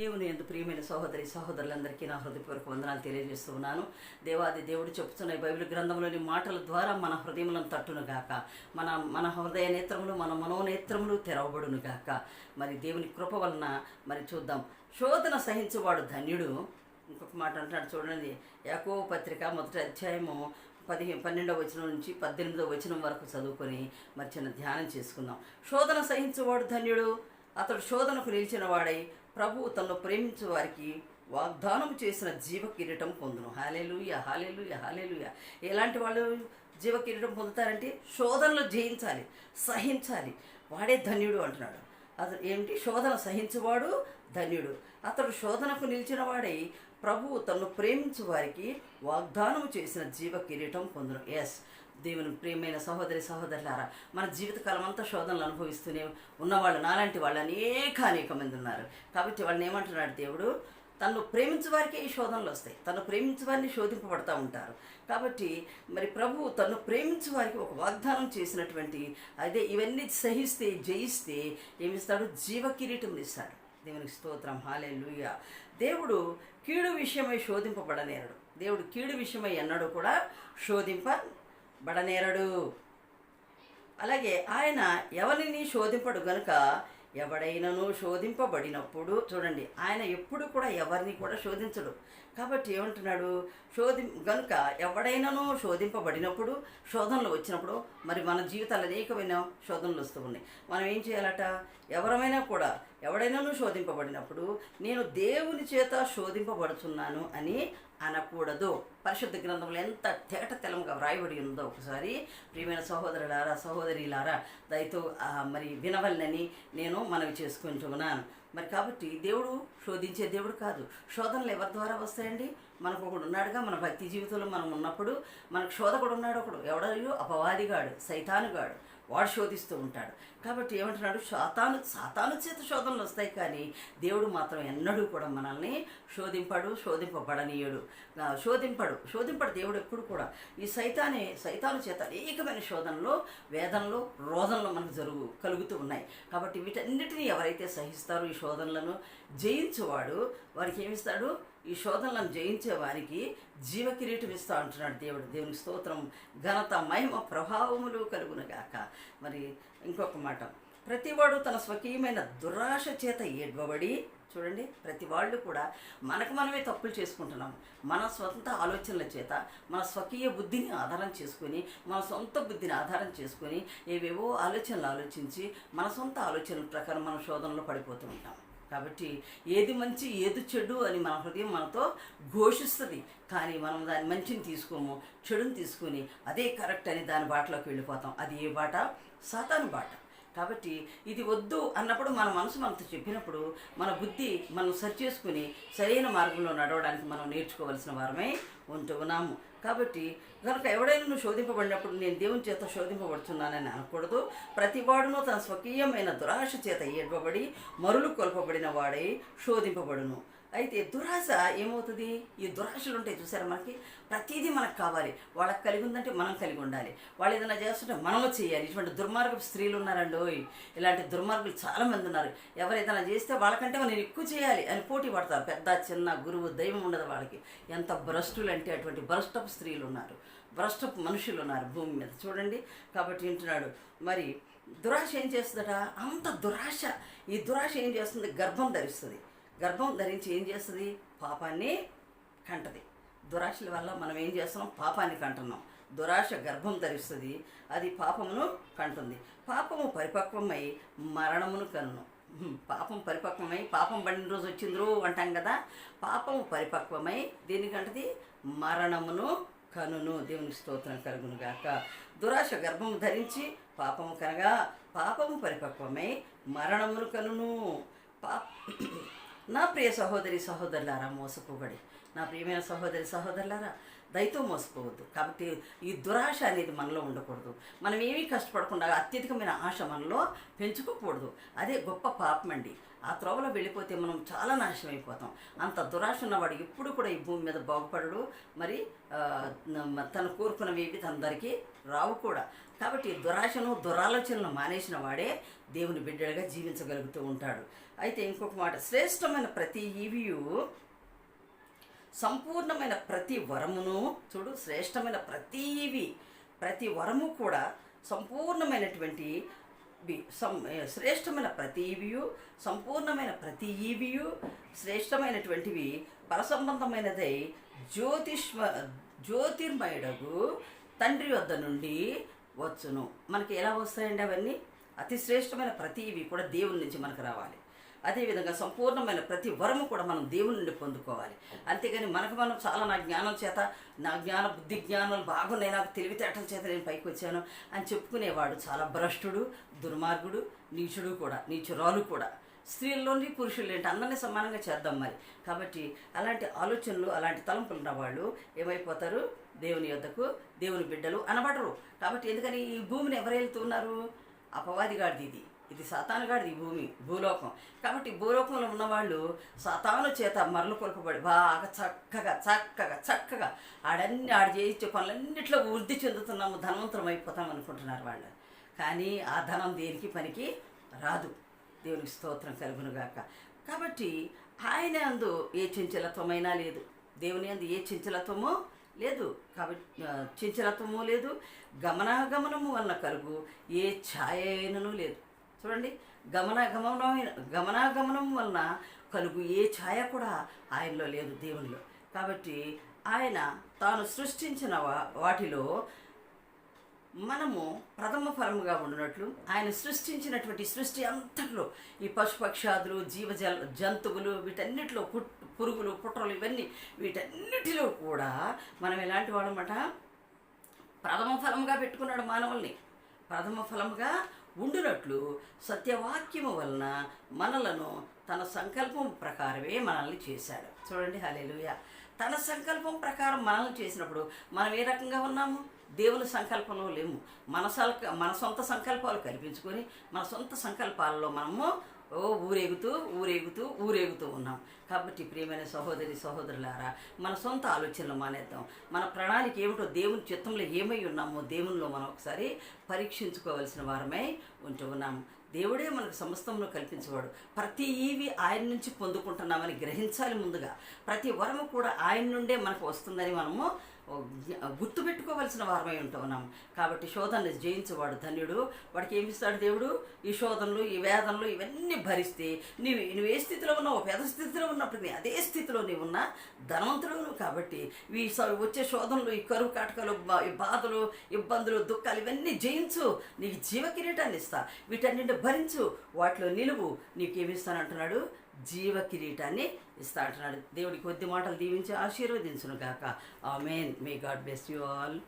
దేవుని ఎందు ప్రియమైన సహోదరి సహోదరులందరికీ నా హృదయపూర్వక వందనాలు తెలియజేస్తూ ఉన్నాను. దేవాది దేవుడు చెప్తున్న బైబిల్ గ్రంథంలోని మాటల ద్వారా మన హృదయములను తట్టునుగాక. మన మన హృదయ నేత్రములు మన మనోనేత్రములు తెరవబడును గాక మరి దేవుని కృప వలన మరి చూద్దాం. శోధన సహించువాడు ధన్యుడు. ఇంకొక మాట అంటాడు చూడండి. యాకో పత్రిక మొదటి అధ్యాయము పదిహేను పన్నెండవ వచనం నుంచి పద్దెనిమిదవ వచనం వరకు చదువుకొని మరి చిన్న ధ్యానం చేసుకుందాం. శోధన సహించువాడు ధన్యుడు. అతడు శోధనకు నిలిచిన వాడై ప్రభువు తనను ప్రేమించే వారికి వాగ్దానం చేసిన జీవ కిరీటం పొందును. హాలేలుయ హాలేలుయ హాలేలుయ ఎలాంటి వాళ్ళు జీవ కిరీటం పొందుతారంటే శోధనలు జయించాలి సహించాలి. వాడే ధన్యుడు అంటున్నాడు. అతడు ఏమిటి? శోధన సహించువాడు ధన్యుడు. అతడు శోధనకు నిలిచిన వాడై ప్రభువు తనను ప్రేమించు వారికి వాగ్దానం చేసిన జీవ కిరీటం పొందును. ఎస్ దేవుని ప్రియమైన సహోదరి సహోదరులారా మన జీవితకాలం అంతా శోధనలు అనుభవిస్తూనే ఉన్నవాళ్ళు నాలాంటి వాళ్ళు అనేక అనేక మంది ఉన్నారు. కాబట్టి వాళ్ళని ఏమంటున్నాడు దేవుడు? తను ప్రేమించే వారికి ఈ శోధనలు వస్తాయి. తను ప్రేమించే వారిని శోధింపబడతా ఉంటారు. కాబట్టి మరి ప్రభు తను ప్రేమించే వారికి ఒక వాగ్దానం చేసినటువంటి అదే ఇవన్నీ సహిస్తే జయిస్తే ఏమిస్తాడు? జీవ కిరీటం ఇస్తాడు. దేవునికి స్తోత్రం. హాలే లూయ దేవుడు కీడు విషయమై శోధింపబడనేరడు. దేవుడు కీడు విషయమై ఎన్నడూ కూడా శోధింప బడనేరడు. అలాగే ఆయన ఎవరిని శోధింపడు గనుక ఎవడైనను శోధింపబడినప్పుడు చూడండి ఆయన ఎప్పుడు కూడా ఎవరిని కూడా శోధించడు. కాబట్టి ఏమంటున్నాడు? శోధి గనుక ఎవడైనాను శోధింపబడినప్పుడు శోధనలు వచ్చినప్పుడు మరి మన జీవితాలు అనేకమైన శోధనలు వస్తూ ఉన్నాయి. మనం ఏం చేయాలట? ఎవరమైనా కూడా ఎవడైనాను శోధింపబడినప్పుడు నేను దేవుని చేత శోధింపబడుతున్నాను అని అనకూడదు. పరిశుద్ధ గ్రంథంలో ఎంత తేట తెలంగా వ్రాయబడి ఉందో ఒకసారి. ప్రియమైన సహోదరులారా సహోదరిలారా దయతో మరి వినవల్లని నేను మనవి చేసుకుంటున్నాను. మరి కాబట్టి దేవుడు శోధించే దేవుడు కాదు. శోధనలు ఎవరి ద్వారా వస్తాయండి? మనకు ఒకడు ఉన్నాడుగా మన భక్తి జీవితంలో మనం ఉన్నప్పుడు మనకు శోధకుడు ఉన్నాడు ఒకడు. ఎవడో అపవాదిగాడు సైతానుగాడు వాడు శోధిస్తూ ఉంటాడు. కాబట్టి ఏమంటున్నాడు? శాతాను సాతాను చేత శోధనలు వస్తాయి కానీ దేవుడు మాత్రం ఎన్నడూ కూడా మనల్ని శోధింపడు శోధింపబడనీయుడు. శోధింపడు. శోధింపడు దేవుడు ఎప్పుడు కూడా. ఈ సైతానే సైతాను చేత అనేకమైన శోధనలు వేదనలు రోదనలు మనకు జరుగు కలుగుతూ ఉన్నాయి. కాబట్టి వీటన్నిటిని ఎవరైతే సహిస్తారో ఈ శోధనలను జయించువాడు వారికి ఏమిస్తాడు? ఈ శోధనలను జయించే వారికి జీవకిరీటం ఇస్తా అంటున్నాడు దేవుడు. దేవుని స్తోత్రం. ఘనత మహిమ ప్రభావములు కలుగునగాక మరి ఇంకొక మాట. ప్రతివాడు తన స్వకీయమైన దురాశ చేత ఏడ్వబడి చూడండి ప్రతి వాళ్ళు కూడా మనకు మనమే తప్పులు చేసుకుంటున్నాం. మన సొంత ఆలోచనల చేత మన స్వకీయ బుద్ధిని ఆధారం చేసుకొని మన సొంత బుద్ధిని ఆధారం చేసుకొని ఏవేవో ఆలోచనలు ఆలోచించి మన సొంత ఆలోచనల ప్రకారం మనం శోధనలో పడిపోతూ ఉంటాం. కాబట్టి ఏది మంచి ఏది చెడు అని మన హృదయం మనతో ఘోషిస్తుంది. కానీ మనం దాని మంచిని తీసుకోము చెడుని తీసుకొని అదే కరెక్ట్ అని దాని బాటలోకి వెళ్ళిపోతాం. అది ఏ బాట? సాతాను బాట. కాబట్టి ఇది వద్దు అన్నప్పుడు మన మనసు మనతో చెప్పినప్పుడు మన బుద్ధి మనం సరి చేసుకుని సరైన మార్గంలో నడవడానికి మనం నేర్చుకోవలసిన వారమై ఉంటూ ఉన్నాము. కాబట్టి కనుక ఎవడైనా నువ్వు శోధింపబడినప్పుడు నేను దేవుని చేత శోధింపబడుతున్నానని అనకూడదు. ప్రతివాడును తన స్వకీయమైన దురాశ చేత ఏడ్వబడి మరులు కొల్పబడిన వాడై శోధింపబడును. అయితే దురాశ ఏమవుతుంది? ఈ దురాశలు ఉంటాయి చూసారా మనకి? ప్రతిదీ మనకు కావాలి. వాళ్ళకి కలిగి ఉందంటే మనం కలిగి ఉండాలి. వాళ్ళు ఏదైనా చేస్తుంటే మనము చేయాలి. ఇటువంటి దుర్మార్గపు స్త్రీలు ఉన్నారండి ఓయ్ ఇలాంటి దుర్మార్గులు చాలామంది ఉన్నారు. ఎవరు ఏదైనా చేస్తే వాళ్ళకంటే నేను ఎక్కువ చేయాలి అని పోటీ పడతారు. పెద్ద చిన్న గురువు దైవం ఉండదు వాళ్ళకి. ఎంత భ్రష్టులు అంటే అటువంటి భ్రష్టపు స్త్రీలు ఉన్నారు. భ్రష్టపు మనుషులు ఉన్నారు భూమి మీద. చూడండి. కాబట్టి వింటున్నాడు. మరి దురాశ ఏం చేస్తుందట? అంత దురాశ. ఈ దురాశ ఏం చేస్తుంది? గర్భం ధరిస్తుంది. గర్భం ధరించి ఏం చేస్తుంది? పాపాన్ని కంటది. దురాశల వల్ల మనం ఏం చేస్తున్నాం? పాపాన్ని కంటున్నాం. దురాశ గర్భం ధరిస్తుంది. అది పాపమును కంటుంది. పాపము పరిపక్వమై మరణమును కన్ను. పాపం పరిపక్వమై పాపం పడిన రోజు వచ్చింద్రు అంటాం కదా? పాపము పరిపక్వమై దేనికంటది మరణమును కనును. దేవుని స్తోత్రం కలుగును గాక. దురాశ గర్భము ధరించి పాపము కనగా పాపము పరిపక్వమై మరణమును కనును. పా నా ప్రియ సహోదరి సహోదరులారా మోసపోబడి. నా ప్రియమైన సహోదరి సహోదరులారా దయతో మోసపోవద్దు కాబట్టి ఈ దురాశ అనేది మనలో ఉండకూడదు. మనం ఏమీ కష్టపడకుండా అత్యధికమైన ఆశ మనలో పెంచుకోకూడదు. అదే గొప్ప పాపం అండి ఆ త్రోవలో వెళ్ళిపోతే మనం చాలా నాశనం అయిపోతాం అంత దురాశ ఉన్నవాడు ఎప్పుడు కూడా ఈ భూమి మీద బాగుపడడు. మరి తను కోరుకున్నవి తనందరికీ రావు కూడా. కాబట్టి దురాశను దురాలోచనలు మానేసిన వాడే దేవుని బిడ్డలుగా జీవించగలుగుతూ ఉంటాడు. అయితే ఇంకొక మాట శ్రేష్టమైన ప్రతి ఈవియు సంపూర్ణమైన ప్రతి వరమును చూడు శ్రేష్టమైన ప్రతీవి ప్రతి వరము కూడా సంపూర్ణమైనటువంటి సం- శ్రేష్టమైన ప్రతి సంపూర్ణమైన ప్రతి ఈవియు శ్రేష్టమైనటువంటివి పరసంబంధమైనదై జ్యోతిష్మ జ్యోతిర్మయుడగు తండ్రి వద్ద నుండి వచ్చును. మనకి ఎలా వస్తాయండి అవన్నీ? అతి శ్రేష్టమైన ప్రతి ఇవి కూడా దేవుని నుంచి మనకు రావాలి. అదేవిధంగా సంపూర్ణమైన ప్రతి వరము కూడా మనం దేవుని నుండి పొందుకోవాలి. అంతేగాని మనకు మనం చాలా నా జ్ఞానం చేత నా జ్ఞాన బుద్ధి జ్ఞానాలు బాగున్నాయి నాకు తెలివితేటల చేత నేను పైకి వచ్చాను అని చెప్పుకునేవాడు చాలా భ్రష్టుడు దుర్మార్గుడు నీచుడు కూడా నీచురాలు కూడా. స్త్రీల్లోని పురుషులు ఏంటి? అందరినీ సమానంగా చేద్దాం మరి. కాబట్టి అలాంటి ఆలోచనలు అలాంటి తలంపులు ఉన్న వాళ్ళు ఏమైపోతారు? దేవుని యొద్దకు దేవుని బిడ్డలు అనబడరు. కాబట్టి ఎందుకని? ఈ భూమిని ఎవరు వెళ్తున్నారు? అపవాదిగాడిది ఇది. ఇది సాతానుగాడిది ఈ భూమి భూలోకం. కాబట్టి భూలోకంలో ఉన్నవాళ్ళు సతాను చేత మరలు కొలుపబడి బాగా చక్కగా చక్కగా చక్కగా ఆడన్ని ఆడ చేయించే పనులన్నింటిలో వృద్ధి చెందుతున్నాము ధనవంతరం అయిపోతాం అనుకుంటున్నారు వాళ్ళు. కానీ ఆ ధనం దేనికి పనికి రాదు. దేవునికి స్తోత్రం కలుగునుగాక. కాబట్టి ఆయన అందు ఏ చంచలత్వమైనా లేదు. దేవుని అందు ఏ చంచలత్వమో లేదు. కాబట్టి చెంచలత్వమో చంచలత్వము లేదు. గమనాగమనము వలన కలుగు ఏ ఛాయ అయినను లేదు. చూడండి గమనాగమనం గమనాగమనం వలన కలుగు ఏ ఛాయ కూడా ఆయనలో లేదు దేవునిలో. కాబట్టి ఆయన తాను సృష్టించిన వా- వాటిలో మనము ప్రథమ ఫలముగా ఉండినట్లు ఆయన సృష్టించినటువంటి సృష్టి అంతట్లో ఈ పశుపక్షాదులు జీవజల జంతువులు వీటన్నిటిలో పుట్ పురుగులు పుట్రలు ఇవన్నీ వీటన్నిటిలో కూడా మనం ఎలాంటి వాళ్ళమాట ప్రథమ ఫలముగా పెట్టుకున్నాడు మానవుల్ని. ప్రథమ ఫలముగా ఉండునట్లు సత్యవాక్యము వలన మనలను తన సంకల్పం ప్రకారమే మనల్ని చేశాడు. చూడండి హలేలుయ తన సంకల్పం ప్రకారం మనల్ని చేసినప్పుడు మనం ఏ రకంగా ఉన్నాము? దేవుని సంకల్పంలో లేము. మన సల్క మన సొంత సంకల్పాలు కల్పించుకొని మన సొంత సంకల్పాలలో మనము ఓ ఊరేగుతూ ఊరేగుతూ ఊరేగుతూ ఉన్నాం. కాబట్టి ప్రియమైన సహోదరి సహోదరులారా మన సొంత ఆలోచనలు మానేద్దాం. మన ప్రణాళిక ఏమిటో దేవుని చిత్తంలో ఏమై ఉన్నామో దేవునిలో మనం ఒకసారి పరీక్షించుకోవలసిన వారమై ఉంటూ ఉన్నాము దేవుడే మనకు సమస్తమును కల్పించేవాడు. ప్రతి ఈవి ఆయన నుంచి పొందుకుంటున్నామని గ్రహించాలి ముందుగా. ప్రతి వరము కూడా ఆయన నుండే మనకు వస్తుందని మనము గుర్తుపెట్టుకోవలసిన వారమై ఉంటున్నాం కాబట్టి శోధనలు జయించేవాడు ధన్యుడు. వాడికి ఏమిస్తాడు దేవుడు? ఈ శోధనలు ఈ వేదనలు ఇవన్నీ భరిస్తే నీవు నువ్వు ఏ స్థితిలో ఉన్నావు పేద స్థితిలో ఉన్నప్పుడు నీ అదే స్థితిలో నీవు ఉన్నా ధనవంతుడు కాబట్టి ఈ వచ్చే శోధనలు ఈ కరువు కాటకాలు ఈ బాధలు ఇబ్బందులు దుఃఖాలు ఇవన్నీ జయించు. నీకు జీవ కిరీటాన్ని ఇస్తా. వీటన్నింటి భరించు. వాటిలో నిలువు. నీకేమిస్తానంటున్నాడు జీవ కిరీటాన్ని ఇస్తా అంటున్నాడు దేవుడి కొద్ది మాటలు దీవించి ఆశీర్వదించును గాక main may God bless you all